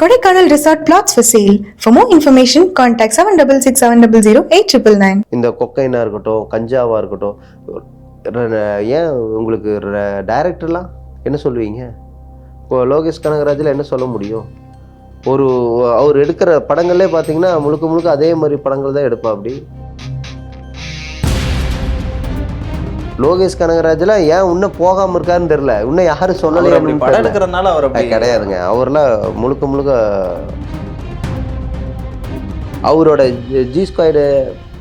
Kodaikanal resort plots for sale for more information contact seven double six seven double zero eight triple nine இந்த கொக்கைனாக இருக்கட்டும் கஞ்சாவாக இருக்கட்டும் ஏன் உங்களுக்கு டைரக்டர்லாம் என்ன சொல்லுவீங்க? இப்போ லோகேஷ் கனகராஜில் என்ன சொல்ல முடியும்? ஒரு அவர் எடுக்கிற படங்களே பார்த்தீங்கன்னா முழுக்க முழுக்க அதே மாதிரி படங்கள் தான் எடுப்பா அப்படி. லோகேஷ் கனகராஜில் ஏன் இன்னும் போகாமல் இருக்காருன்னு தெரில இன்னும் யாரும் அவர் அப்படி சொல்லலையே படம் எடுக்கிறதுனால அவர் கிடையாதுங்க. அவர்லாம் முழுக்க முழுக்க அவரோட ஜி ஸ்குவாடு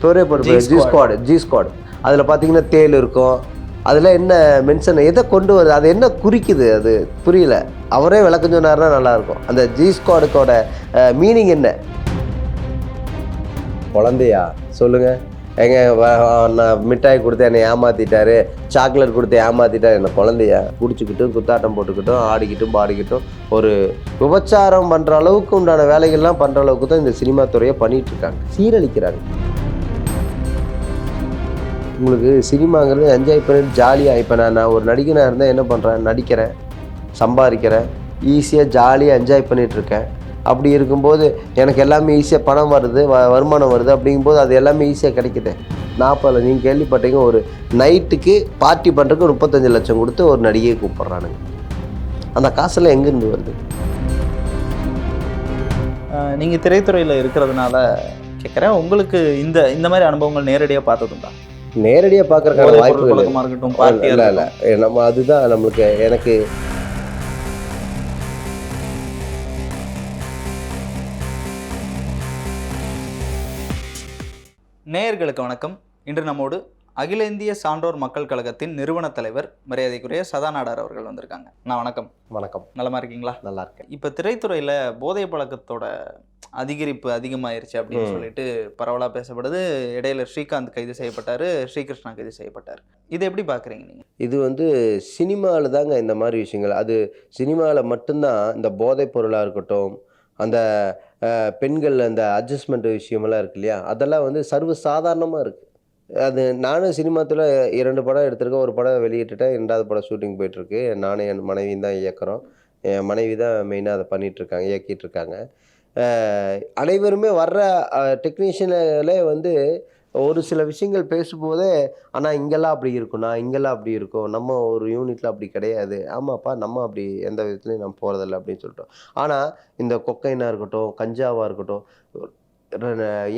பேரே போட்டு ஜி. ஸ்குவாடு ஜி ஸ்குவாடு அதில் பார்த்தீங்கன்னா தேல் இருக்கும். அதில் என்ன மென்ஷன் எதை கொண்டு வருது? அது என்ன குறிக்குது? அது புரியல. அவரே விளக்கம் சொன்னாருன்னா நல்லா இருக்கும் அந்த ஜி ஸ்குவாடுக்கோட மீனிங் என்ன? குழந்தையா? சொல்லுங்க. எங்க நான் மிட்டாய் கொடுத்து என்னை ஏமாத்திட்டாரு சாக்லேட் கொடுத்து ஏமாத்திட்டாரு. என்ன குழந்தைய குடிச்சுக்கிட்டும் குத்தாட்டம் போட்டுக்கிட்டும் ஆடிக்கிட்டும் பாடிக்கிட்டும் ஒரு விபச்சாரம் பண்ற அளவுக்கு உண்டான வேலைகள்லாம் பண்ற அளவுக்கு தான் இந்த சினிமா துறையை பண்ணிட்டு இருக்காங்க சீரழிக்கிறாங்க. உங்களுக்கு சினிமாங்கிறது என்ஜாய் பண்ணிட்டு ஜாலியாக இப்போ நான் நான் ஒரு நடிகனாக இருந்தால் என்ன பண்ணுறேன் நடிக்கிறேன் சம்பாதிக்கிறேன் ஈஸியாக ஜாலியாக என்ஜாய் பண்ணிகிட்ருக்கேன். அப்படி இருக்கும்போது எனக்கு எல்லாமே ஈஸியாக பணம் வருது வ வருமானம் வருது அப்படிங்கும்போது அது எல்லாமே ஈஸியாக கிடைக்குது. நாற்பதில் நீங்கள் கேள்விப்பட்டீங்க ஒரு நைட்டுக்கு பார்ட்டி பண்ணுறதுக்கு முப்பத்தஞ்சு லட்சம் கொடுத்து ஒரு நடிகையை கூப்பிட்றானுங்க. அந்த காசெல்லாம் எங்கேருந்து வருது? அஹ், நீங்க திரைத்துறையில இருக்கிறதுனால கேட்குறேன் உங்களுக்கு இந்த இந்த மாதிரி அனுபவங்கள் நேரடியாக பார்த்ததுண்டா? நேரடியாக பார்க்குறக்கான பழக்கமா இருக்கட்டும் இல்லை இல்லை நம்ம அதுதான் நம்மளுக்கு எனக்கு நேயர்களுக்கு வணக்கம். இன்று நம்மோடு அகில இந்திய சான்றோர் மக்கள் கழகத்தின் நிறுவன தலைவர் மரியாதைக்குரிய சதாநாடார் அவர்கள் வந்திருக்காங்க. நான் வணக்கம். வணக்கம். நலமா இருக்கீங்களா? நல்லா இருக்கேன். இப்போ திரைத்துறையில போதை பழக்கத்தோட அதிகரிப்பு அதிகமாயிருச்சு அப்படின்னு. சொல்லிட்டு பரவலா பேசப்படுது. இடையில ஸ்ரீகாந்த் கைது செய்யப்பட்டாரு ஸ்ரீகிருஷ்ணா கைது செய்யப்பட்டார். இதை எப்படி பாக்குறீங்க நீங்க? இது வந்து சினிமாவில் தாங்க இந்த மாதிரி விஷயங்கள். அது சினிமாவில் மட்டும்தான் இந்த போதைப் பொருளாக இருக்கட்டும் அந்த பெண்கள் அந்த அட்ஜஸ்ட்மெண்ட் விஷயமெல்லாம் இருக்கு இல்லையா? அதெல்லாம் வந்து சர்வ சாதாரணமாக இருக்குது அது நானும் சினிமாத்தில் இரண்டு படம் எடுத்திருக்கேன். ஒரு படம் வெளியிட்டுட்டேன். ரெண்டாவது படம் ஷூட்டிங் போயிட்டுருக்கு. நானும் என் மனைவியும் தான் இயக்குகிறோம் என் மனைவி தான் மெயினாக அதை பண்ணிகிட்ருக்காங்க இயக்கிட்டு இருக்காங்க அனைவருமே வர்ற டெக்னீஷியனில் வந்து ஒரு சில விஷயங்கள் பேசும்போதே ஆனால் இங்கெல்லாம் அப்படி இருக்கும்ண்ணா இங்கெல்லாம் அப்படி இருக்கும் நம்ம ஒரு யூனிட்டில் அப்படி கிடையாது ஆமாப்பா நம்ம அப்படி எந்த விதத்துலையும் நம்ம போகிறதில்ல அப்படின்னு சொல்லிட்டோம். ஆனால் இந்த கொக்கைனாக இருக்கட்டும் கஞ்சாவாக இருக்கட்டும்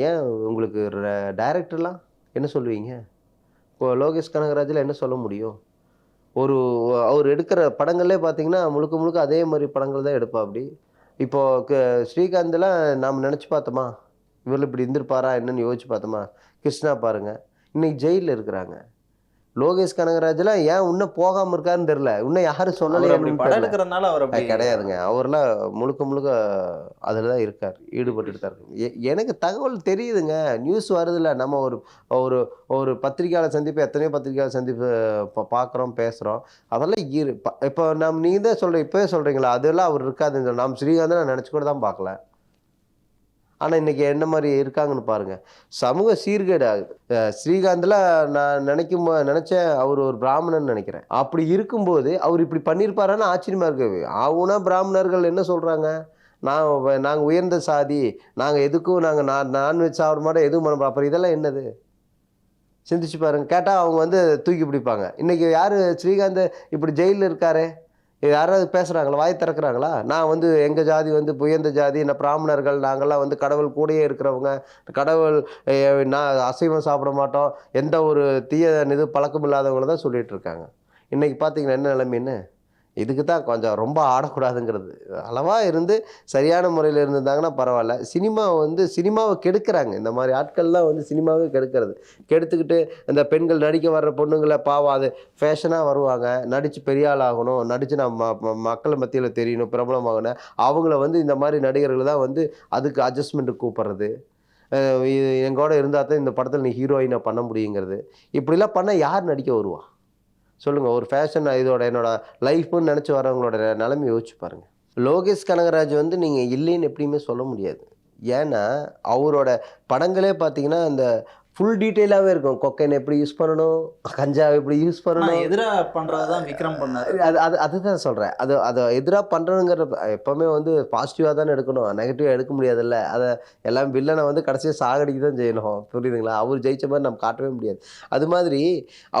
ஏன் உங்களுக்கு டைரக்டர்லாம் என்ன சொல்லுவீங்க? இப்போ லோகேஷ் கனகராஜில் என்ன சொல்ல முடியும்? ஒரு அவர் எடுக்கிற படங்களே பார்த்தீங்கன்னா முழுக்க முழுக்க அதே மாதிரி படங்கள் தான் எடுப்பா அப்படி. இப்போ க- ஸ்ரீகாந்த்லாம் நாம் நினச்சி பார்த்தோமா? இவரில் இப்படி இருந்திருப்பாரா என்னன்னு யோசிச்சு பார்த்தோமா? கிருஷ்ணா பாருங்க இன்னைக்கு ஜெயிலில் இருக்கிறாங்க. லோகேஷ் கனகராஜ்லாம் ஏன் இன்னும் போகாமல் இருக்காருன்னு தெரில இன்னும் யாரும் சொல்லலையே படம் எடுக்கிறதுனால அவர் கிடையாதுங்க. அவர்லாம் முழுக்க முழுக்க அதில் தான் இருக்கார் ஈடுபட்டுட்டு தான் இருக்கு எனக்கு தகவல் தெரியுதுங்க. நியூஸ் வருதுல்ல. நம்ம ஒரு ஒரு ஒரு பத்திரிக்கையாளர் சந்திப்பு எத்தனையோ பத்திரிக்கையாளர் சந்திப்பு பார்க்குறோம் பேசுகிறோம் அதெல்லாம் இரு இப்போ நம்ம நீங்கள் தான் சொல்கிற இப்போவே சொல்கிறீங்களா அதெல்லாம் அவர் இருக்காதுன்னு நாம் ஸ்ரீகாந்த் நான் நினச்சி கூட தான் பார்க்கல. ஆனால் இன்றைக்கி என்ன மாதிரி இருக்காங்கன்னு பாருங்கள் சமூக சீர்கேடு ஆகுது ஸ்ரீகாந்தில் நான் நினைக்கும் நினச்சேன் அவர் ஒரு பிராமணன் நினைக்கிறேன். அப்படி இருக்கும்போது அவர் இப்படி பண்ணியிருப்பாரான்னு ஆச்சரியமா இருக்கு. ஆகுனா பிராமணர்கள் என்ன சொல்கிறாங்க நான் நாங்கள் உயர்ந்த சாதி நாங்கள் எதுக்கும் நாங்கள் நான் நான்வெஜ் சாப்பிட மாட்டோம் எதுவும் பண்ண அப்புறம் இதெல்லாம் என்னது? சிந்திச்சு பாருங்கள் கேட்டால் அவங்க வந்து தூக்கி பிடிப்பாங்க. இன்றைக்கி யார் ஸ்ரீகாந்த் இப்படி ஜெயிலில் இருக்காரே? யாராவது பேசுகிறாங்களா வாய் திறக்கிறாங்களா? நான் வந்து எங்கள் ஜாதி வந்து புயந்த ஜாதி நான் பிராமணர்கள் நாங்கள்லாம் வந்து கடவுள் கூடயே இருக்கிறவங்க. கடவுள் நான் அசைவம் சாப்பிட மாட்டோம். எந்த ஒரு தீய இது பழக்கம் இல்லாதவங்கள தான் சொல்லிட்டு இருக்காங்க. இன்றைக்கி பார்த்தீங்கன்னா என்ன நிலைமைன்னு? இதுக்கு தான் கொஞ்சம் ரொம்ப ஆடக்கூடாதுங்கிறது. அளவாக இருந்து சரியான முறையில் இருந்திருந்தாங்கன்னா பரவாயில்ல. சினிமா வந்து சினிமாவை கெடுக்கிறாங்க. இந்த மாதிரி ஆட்கள்லாம் வந்து சினிமாவே கெடுக்கிறது. கெடுத்துக்கிட்டு இந்த பெண்கள் நடிக்க வர்ற பொண்ணுங்களை பாவம் அது ஃபேஷனாக வருவாங்க. நடித்து பெரிய ஆள் ஆகணும். நடித்து நம்ம ம- ம- மக்கள் மத்தியில் தெரியணும் பிரபலமாகணும் அவங்கள வந்து இந்த மாதிரி நடிகர்கள் தான் வந்து அதுக்கு அட்ஜஸ்ட்மெண்ட்டு கூப்பிட்றது. இது எங்கூட இருந்தால் தான் இந்த படத்தில் நீ ஹீரோயினை பண்ண முடியுங்கிறது. இப்படிலாம் பண்ணால் யார் நடிக்க வருவா? சொல்லுங்கள் ஒரு ஃபேஷன் இதோட என்னோட லைஃப்னு நினச்சி வரவங்களோட நிலைமை யோசிச்சு பாருங்கள் லோகேஷ் கனகராஜ் வந்து நீங்கள் இல்லைன்னு எப்படியுமே சொல்ல முடியாது. ஏன்னா அவரோட படங்களே பார்த்தீங்கன்னா அந்த ஃபுல் டீட்டெயிலாகவே இருக்கும். கொக்கைன் எப்படி யூஸ் பண்ணணும்? கஞ்சா எப்படி யூஸ் பண்ணணும்? எதிராக பண்றதுதான் விக்ரம் பண்ணாரு. அது அது அதுதான் சொல்கிறேன் அது அதை எதிராக பண்ணுறதுங்கிற எப்போவுமே வந்து பாசிட்டிவாக தானே எடுக்கணும். நெகட்டிவாக எடுக்க முடியாதுல்ல. அதை எல்லாம் வில்லனை வந்து கடைசியாக சாகடிக்க தான் செய்யணும். புரியுதுங்களா? அவர் ஜெயிச்ச மாதிரி நம்ம காட்டவே முடியாது. அது மாதிரி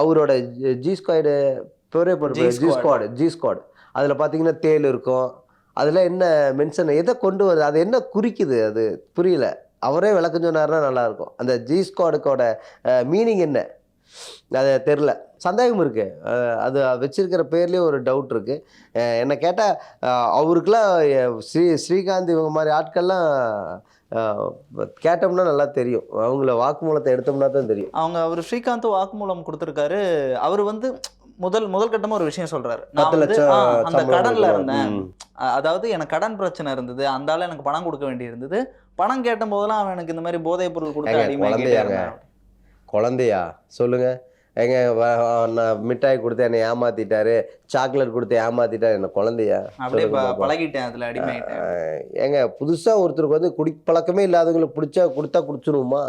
அவரோட ஜி ஸ்குவாடு பேரே போட்டு ஜி. ஸ்குவாடு ஜி ஸ்குவாட் அதில் பார்த்தீங்கன்னா தேல் இருக்கும். அதில் என்ன மென்ஷன் எதை கொண்டு வருது? அது என்ன குறிக்குது? அது புரியல. அவரே விளக்கம் சொன்னார்னா நல்லாயிருக்கும். அந்த ஜி ஸ்குவாடுக்கோட மீனிங் என்ன? அது தெரில சந்தேகம் இருக்குது அது வச்சுருக்கிற பேர்லேயே ஒரு டவுட் இருக்குது என்னை கேட்டால் அவருக்கெல்லாம் ஸ்ரீ ஸ்ரீகாந்த் இவங்க மாதிரி ஆட்கள்லாம் கேட்டோம்னா நல்லா தெரியும். அவங்கள வாக்குமூலத்தை எடுத்தோம்னா தான் தெரியும். அவங்க அவர் ஸ்ரீகாந்த் வாக்குமூலம் கொடுத்துருக்காரு. அவர் வந்து முதல் முதல் கட்டமா ஒரு விஷயம் சொல்றாரு. நான் வந்து அந்த கடன்ல. இருந்தேன். அதாவது எனக்கு கடன் பிரச்சனை இருந்தது. அந்த ஆளு எனக்கு பணம் கொடுக்க வேண்டி இருந்தது பணம் கேட்ட போதெல்லாம் அவன் எனக்கு இந்த மாதிரி போதைப் பொருள் கொடுத்து. இருந்தான் குழந்தையா சொல்லுங்க. நான் மிட்டாய் கொடுத்து என்னை ஏமாத்திட்டாரு. சாக்லேட் கொடுத்து ஏமாத்திட்டாரு. என்ன குழந்தையா? அப்படியே. பழகிட்டேன் அதுல அடிமையாயிட்டேன். அஹ் ஏங்க புதுசாக ஒருத்தருக்கு வந்து குடி பழக்கமே இல்லாதவங்களுக்கு பிடிச்சா கொடுத்தா குடிச்சிருவோமா?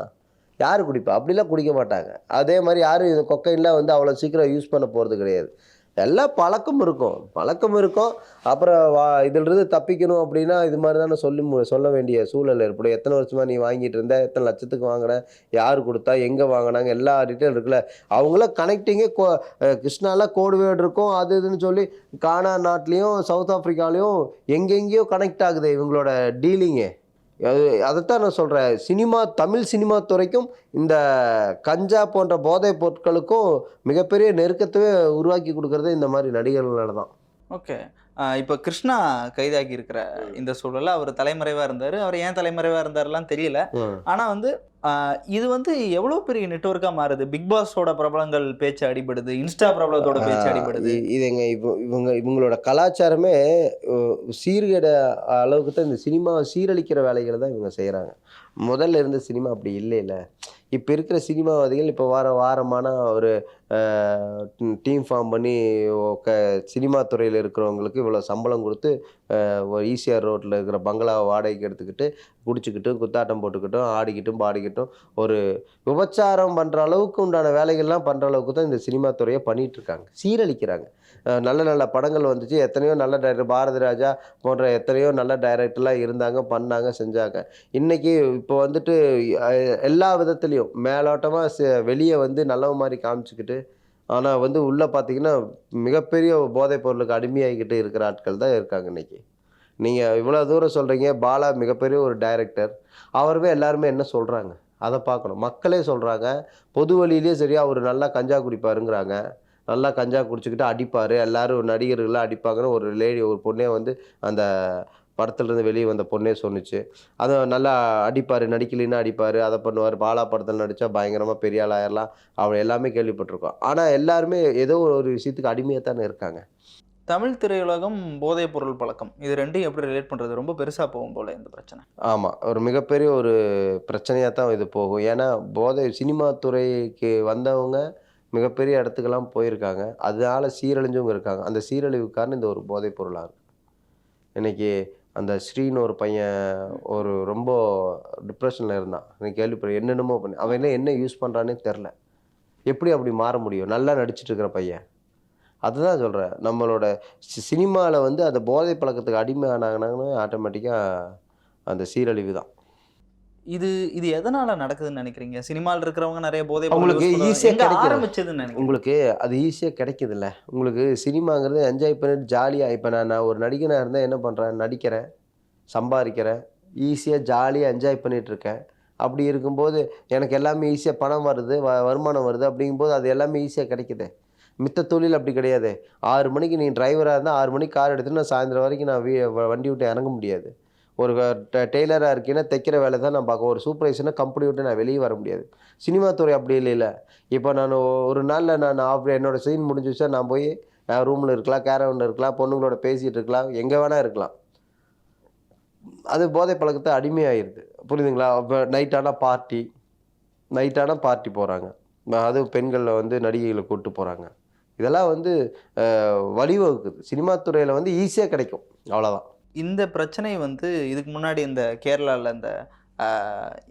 யார் குடிப்பா? அப்படிலாம் குடிக்க மாட்டாங்க. அதே மாதிரி யாரும் இது கொக்கைன்லாம் வந்து அவ்வளோ சீக்கிரம் யூஸ் பண்ண போகிறது கிடையாது. எல்லாம் பழக்கம் இருக்கும். பழக்கம் இருக்கும். அப்புறம் வா இதிலிருந்து தப்பிக்கணும் அப்படின்னா இது மாதிரி தானே சொல்லி மு- சொல்ல வேண்டிய சூழல் ஏற்படும். எத்தனை வருஷமாக நீ வாங்கிட்டு இருந்த எத்தனை லட்சத்துக்கு வாங்கின யார் கொடுத்தா எங்கே வாங்கினாங்க எல்லா டீட்டெயில் இருக்குல்ல. அவங்களாம் கனெக்டிங்கே கோ கிருஷ்ணாலாம் கோடுவேடு இருக்கும். அது இதுன்னு சொல்லி கானா நாட்டிலையும் சவுத் ஆஃப்ரிக்காலையும் எங்கெங்கேயோ கனெக்ட் ஆகுது இவங்களோட டீலிங்கு அது அதைத்தான் நான் சொல்கிறேன் சினிமா தமிழ் சினிமா துறைக்கும் இந்த கஞ்சா போன்ற போதைப் பொருட்களுக்கும் மிகப்பெரிய நெருக்கத்தவே உருவாக்கி கொடுக்கறது இந்த மாதிரி நடிகர்களால் தான் ஓகே. இப்போ கிருஷ்ணா கைதாகி இருக்கிற இந்த சூழல்ல அவர் தலைமறைவா இருந்தாரு. அவர் ஏன் தலைமறைவா இருந்தாருலாம் தெரியல. ஆனா வந்து இது வந்து எவ்வளவு பெரிய நெட்வொர்க்கா மாறுது? பிக் பாஸோட பிரபலங்கள் பேச்சு அடிபடுது. இன்ஸ்டா பிரபலத்தோட பேச்சு அடிபடுது. இதுங்க இவ- இவங்க இவங்களோட கலாச்சாரமே சீர்கேட அளவுக்கு தான் இந்த சினிமாவை சீரழிக்கிற வேலைகளை தான் இவங்க செய்கிறாங்க முதல்ல இருந்த சினிமா அப்படி இல்லைல்ல இப்போ இருக்கிற சினிமாவாதிகள் இப்போ வார வாரமான ஒரு டீம் ஃபார்ம் பண்ணி க சினிமா துறையில் இருக்கிறவங்களுக்கு இவ்வளோ சம்பளம் கொடுத்து ஒரு ஈசிஆர் ரோட்டில் இருக்கிற பங்களாவை வாடகைக்கு எடுத்துக்கிட்டு குடிச்சிக்கிட்டும் குத்தாட்டம் போட்டுக்கிட்டும் ஆடிக்கிட்டும் பாடிக்கிட்டும் ஒரு விபச்சாரம் பண்ணுற அளவுக்கு உண்டான வேலைகள்லாம் பண்ணுற அளவுக்கு தான் இந்த சினிமா துறையை பண்ணிகிட்ருக்காங்க இருக்காங்க. சீரழிக்கிறாங்க. நல்ல நல்ல படங்கள் வந்துச்சு. எத்தனையோ நல்ல டைரக்டர் பாரதி ராஜா போன்ற எத்தனையோ நல்ல டைரக்டர்லாம் இருந்தாங்க பண்ணாங்க செஞ்சாங்க. இன்றைக்கி இப்போ வந்துட்டு எல்லா விதத்துலேயும் மேலோட்டமாக வெளியே வந்து நல்ல மாதிரி காமிச்சிக்கிட்டு ஆனால் வந்து உள்ளே பார்த்தீங்கன்னா மிகப்பெரிய போதைப் பொருளுக்கு அடிமையாகிக்கிட்டு இருக்கிற ஆட்கள் தான் இருக்காங்க இன்றைக்கி நீங்கள் இவ்வளோ தூரம் சொல்கிறீங்க பாலா மிகப்பெரிய ஒரு டைரக்டர் அவருமே எல்லாருமே என்ன சொல்கிறாங்க அதை பார்க்கணும். மக்களே சொல்கிறாங்க பொது வழியிலேயே சரியா அவர் நல்லா கஞ்சா குடிப்பாருங்கிறாங்க. நல்லா கஞ்சா குடிச்சுக்கிட்டு அடிப்பார். எல்லாரும் நடிகர்கள்லாம் அடிப்பாங்கன்னு ஒரு லேடி ஒரு பொண்ணே வந்து அந்த படத்துலேருந்து வெளியே வந்த பொண்ணே சொன்னுச்சு. அதை நல்லா அடிப்பார் நடிக்கலைன்னா அடிப்பார் அதை பண்ணுவார். பாலா படத்தில் நடித்தா பயங்கரமாக பெரிய ஆள் ஆயிரலாம். அவள் எல்லாமே கேள்விப்பட்டிருக்கோம். ஆனால் எல்லாருமே ஏதோ ஒரு விஷயத்துக்கு அடிமையாக தானே இருக்காங்க. தமிழ் திரையுலகம் போதைப் பொருள் பழக்கம். இது ரெண்டையும் எப்படி ரிலேட் பண்றது? ரொம்ப பெருசா போகும் போல இந்த பிரச்சனை. ஆமாம் ஒரு மிகப்பெரிய ஒரு பிரச்சனையாக தான் இது போகும். ஏன்னா போதை சினிமா துறைக்கு வந்தவங்க மிகப்பெரிய இடத்துக்கெல்லாம் போயிருக்காங்க. அதனால் சீரழிஞ்சவங்க இருக்காங்க. அந்த சீரழிவு காரணம் இந்த ஒரு போதைப் பொருளாக இருக்குது இன்னைக்கு அந்த ஸ்ரீன்னு ஒரு பையன் ஒரு ரொம்ப டிப்ரெஷனில் இருந்தான். எனக்கு கேள்விப்படுறேன் என்னென்னமோ பண்ணி அவன் என்ன என்ன யூஸ் பண்ணுறானே தெரில எப்படி அப்படி மாற முடியும்? நல்லா நடிச்சிட்டு இருக்கிற பையன். அதுதான் சொல்கிறேன் நம்மளோட சினிமாவில் வந்து அந்த போதை பழக்கத்துக்கு அடிமை ஆனாங்கன்னு ஆட்டோமேட்டிக்காக அந்த சீரழிவு தான். இது இது எதனால நடக்குதுன்னு நினைக்கிறீங்க? சினிமாவில் இருக்கிறவங்க நிறைய போதை ஆ கிடைக்குது. ஆரம்பிச்சதுன்னு உங்களுக்கு அது ஈஸியாக கிடைக்குதுல்ல. உங்களுக்கு சினிமாங்கிறது என்ஜாய் பண்ணிட்டு ஜாலியாக இப்போ நான் நான் ஒரு நடிகனாக இருந்தால் என்ன பண்ணுறேன் நடிக்கிறேன் சம்பாதிக்கிறேன் ஈஸியாக ஜாலியாக என்ஜாய் பண்ணிட்டு இருக்கேன். அப்படி இருக்கும்போது எனக்கு எல்லாமே ஈஸியாக பணம் வருது வ வருமானம் வருது அப்படிங்கும்போது அது எல்லாமே ஈஸியாக கிடைக்குது. மித்த தொழில் அப்படி கிடையாது. ஆறு மணிக்கு நீ டிரைவராக இருந்தால் ஆறு மணிக்கு கார் எடுத்துட்டு நான் சாயந்தரம் வரைக்கும் நான் வீ வ- வண்டி விட்டு இறங்க முடியாது. ஒரு டெய்லராக இருக்கீங்கன்னா தைக்கிற வேலை தான் நான் பார்க்க ஒரு சூப்பர்வைசர்னா கம்பெனி விட்டு நான் வெளியே வர முடியாது. சினிமா துறை அப்படி இல்லை இப்போ நான் ஒரு நாளில் நான் ஆஃப் என்னோடய சீன் முடிஞ்சிச்சா நான் போய் நான் ரூமில் இருக்கலாம் கேரவுண்டில் இருக்கலாம் பொண்ணுங்களோட பேசிகிட்டு இருக்கலாம் எங்கே வேணால் இருக்கலாம். அது போதை பழக்கத்தை அடிமையாயிருது. புரியுதுங்களா? இப்போ நைட்டான பார்ட்டி நைட்டான பார்ட்டி போகிறாங்க அது பெண்களில் வந்து நடிகைகளை கூப்பிட்டு போகிறாங்க இதெல்லாம் வந்து வழிவகுக்குது. சினிமா துறையில் வந்து ஈஸியாக கிடைக்கும். அவ்வளோதான் இந்த பிரச்சனை வந்து இதுக்கு முன்னாடி இந்த கேரளால இந்த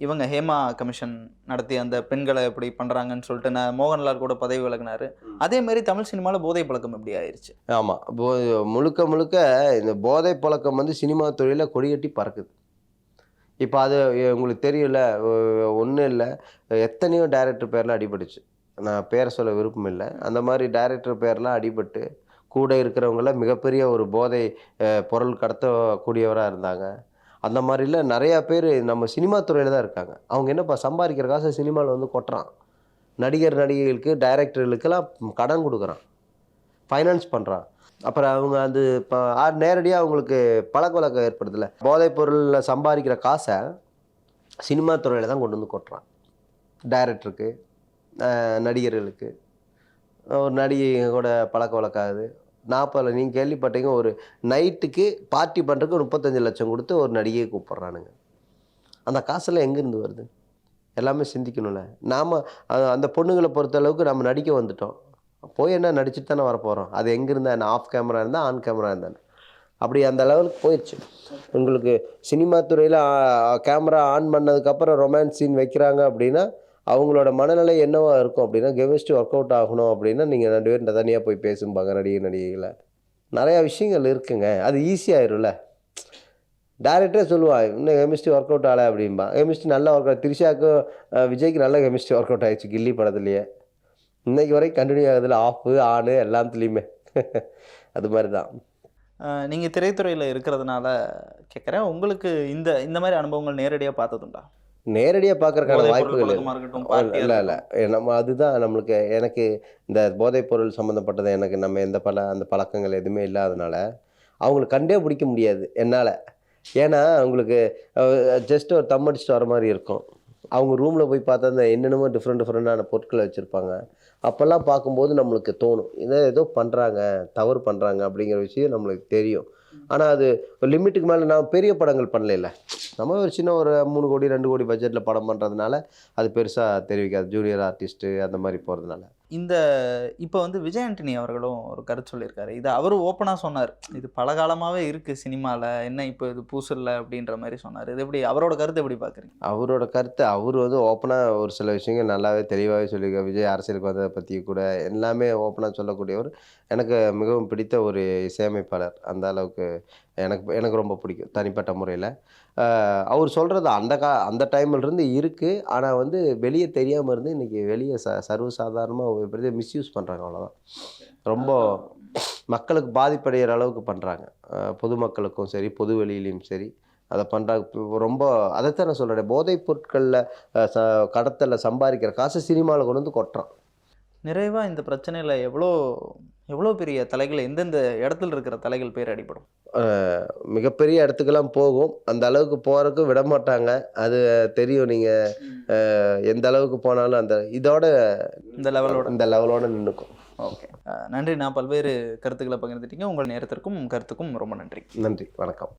இவங்க ஹேமா கமிஷன் நடத்தி அந்த பெண்களை எப்படி பண்றாங்கன்னு சொல்லிட்டு நான் மோகன்லால் கூட பதவி விலகினாரு. அதே மாதிரி தமிழ் சினிமால போதை பழக்கம் எப்படி ஆயிருச்சு. ஆமாம் போ முழுக்க முழுக்க இந்த போதை பழக்கம் வந்து சினிமா துறையில் கொடிகட்டி பறக்குது. இப்போ அது உங்களுக்கு தெரியல ஒன்றும் இல்லை எத்தனையோ டைரக்டர் பேர்லாம் அடிபட்டுச்சு. நான் பேரை சொல்ல விருப்பம் இல்லை. அந்த மாதிரி டைரக்டர் பேர்லாம் அடிபட்டு கூட இருக்கிறவங்களாம் மிகப்பெரிய ஒரு போதை பொருள் கடத்தக்கூடியவராக இருந்தாங்க. அந்த மாதிரில நிறையா பேர் நம்ம சினிமா துறையில் தான் இருக்காங்க. அவங்க என்னப்பா சம்பாதிக்கிற காசை சினிமாவில் வந்து கொட்டுறான். நடிகர் நடிகைகளுக்கு டைரக்டர்களுக்கெல்லாம் கடன் கொடுக்குறான். ஃபைனான்ஸ் பண்ணுறான் அப்புறம் அவங்க அது இப்போ நேரடியாக அவங்களுக்கு பழக்க வழக்கம் ஏற்படுதுல போதைப் பொருளில் சம்பாதிக்கிற காசை சினிமா துறையில் தான் கொண்டு வந்து கொட்டுறான். டைரக்டருக்கு நடிகர்களுக்கு. ஒரு நடிகை கூட பழக்க வழக்கம் ஆகுது. நாற்பதுல நீங்கள் கேள்விப்பட்டீங்க ஒரு நைட்டுக்கு பார்ட்டி பண்ணுறதுக்கு முப்பத்தஞ்சு லட்சம் கொடுத்து ஒரு நடிகையை கூப்பிட்றானுங்க. அந்த காசெல்லாம் எங்கேருந்து வருது? எல்லாமே சிந்திக்கணும்ல. நாம் அந்த பொண்ணுங்களை பொறுத்த அளவுக்கு நம்ம நடிக்க வந்துட்டோம். போய் என்ன நடிச்சுட்டு தானே வரப்போகிறோம் அது எங்கேருந்தா என்ன ஆஃப் கேமரா இருந்தால் ஆன் கேமரா இருந்தானே. அப்படி அந்த லெவலுக்கு போயிடுச்சு. உங்களுக்கு சினிமா துறையில் கேமரா ஆன் பண்ணதுக்கப்புறம் ரொமான்ஸ் சீன் வைக்கிறாங்க அப்படின்னா அவங்களோட மனநிலை என்னவா இருக்கும் அப்படின்னா கெமிஸ்ட்ரி ஒர்க் அவுட் ஆகணும் அப்படின்னா நீங்கள் ரெண்டு பேரும் தனியாக போய் பேசும்பாங்க நடிகை நடிகைகளை. நிறையா விஷயங்கள் இருக்குங்க. அது ஈஸியாயிரும்ல டேரக்டரே சொல்லுவான் இன்னும் கெமிஸ்ட்ரி ஒர்க் அவுட் ஆகலை அப்படிம்பா. கெமிஸ்ட்ரி நல்லா ஒர்க் அவுட் திரிஷாக்கு விஜய்க்கு நல்ல கெமிஸ்ட்ரி ஒர்க் அவுட் ஆகிடுச்சு கில்லி படத்துலையே. இன்னைக்கு வரைக்கும் கண்டினியூ ஆகுதுல ஆஃபு ஆனு எல்லாத்துலேயுமே. அது மாதிரி தான் நீங்கள் திரைத்துறையில் இருக்கிறதுனால கேட்குறேன் உங்களுக்கு இந்த இந்த மாதிரி அனுபவங்கள் நேரடியாக பார்த்ததுண்டா? நேரடியாக பொருள் வாய்ப்புகள் இல்லை இல்லை. நம்ம அதுதான் நம்மளுக்கு எனக்கு இந்த போதைப் பொருள் சம்மந்தப்பட்டது எனக்கு நம்ம எந்த பல அந்த பழக்கங்கள் எதுவுமே இல்லாதனால அவங்களுக்கு கண்டே பிடிக்க முடியாது என்னால். ஏன்னா அவங்களுக்கு ஜஸ்ட் ஒரு தம் அடிச்சுட்டு வர மாதிரி இருக்கும். அவங்க ரூமில் போய் பார்த்தா அந்த என்னென்னமோ டிஃப்ரெண்ட் டிஃப்ரெண்டான பொருட்களை வச்சுருப்பாங்க. அப்போல்லாம் பார்க்கும்போது நம்மளுக்கு தோணும். இதை ஏதோ பண்ணுறாங்க தவறு பண்ணுறாங்க அப்படிங்கிற விஷயம் நம்மளுக்கு தெரியும். ஆனால் அது ஒரு லிமிட்டுக்கு மேலே நான் பெரிய படங்கள் பண்ணல நம்ம ஒரு சின்ன ஒரு மூணு கோடி ரெண்டு கோடி பட்ஜெட்டில் படம் பண்ணுறதுனால அது பெருசாக தெரிவிக்காது. ஜூனியர் ஆர்டிஸ்ட்டு அந்த மாதிரி போகிறதுனால இந்த இப்போ வந்து விஜய் ஆண்டனி அவர்களும் ஒரு கருத்து சொல்லியிருக்காரு. இது அவர் ஓப்பனாக சொன்னார். இது பல காலமாகவே இருக்குது சினிமாவில் என்ன இப்போ இது பூசல அப்படின்ற மாதிரி சொன்னார். இது எப்படி அவரோட கருத்து எப்படி பார்க்குறீங்க? அவரோட கருத்து அவர் வந்து ஓப்பனாக ஒரு சில விஷயங்கள் நல்லாவே தெளிவாகவே சொல்லியிருக்காரு. விஜய் அரசியலுக்கு வந்ததை பற்றி கூட எல்லாமே ஓப்பனாக சொல்லக்கூடியவர். எனக்கு மிகவும் பிடித்த ஒரு இசையமைப்பாளர். அந்த அளவுக்கு எனக்கு எனக்கு ரொம்ப பிடிக்கும் தனிப்பட்ட முறையில். அவர் சொல்கிறது அந்த கா அந்த டைம்லேருந்து இருக்குது ஆனால் வந்து வெளியே தெரியாமல் இருந்து இன்றைக்கி வெளியே ச சர்வசாதாரணமாக பெரிய மிஸ்யூஸ் பண்ணுறாங்க அவ்வளோதான் ரொம்ப மக்களுக்கு பாதிப்படைகிற அளவுக்கு பண்ணுறாங்க பொதுமக்களுக்கும் சரி பொது வெளியிலையும் சரி அதை பண்ணுறாங்க ரொம்ப அதைத்தான் நான் சொல்கிறேன் போதைப் பொருட்களில் ச கடத்தலில் சம்பாதிக்கிற காசு சினிமாவில் கொண்டு வந்து கொட்டுறான். நிறைவாக இந்த பிரச்சனையில் எவ்வளோ எவ்வளோ பெரிய தலைகள் எந்தெந்த இடத்துல இருக்கிற தலைகள் பேர் அடிபடும்? மிகப்பெரிய இடத்துக்கெல்லாம் போகும். அந்த அளவுக்கு போகிறதுக்கு விட மாட்டாங்க. அது தெரியும். நீங்கள் எந்த அளவுக்கு போனாலும் அந்த இதோட இந்த லெவலோட இந்த லெவலோட நின்றுக்கும் ஓகே. நன்றி. நான் பல்வேறு கருத்துக்களை பகிர்ந்துட்டீங்க. உங்கள் நேரத்திற்கும் கருத்துக்கும் ரொம்ப நன்றி. நன்றி. வணக்கம்.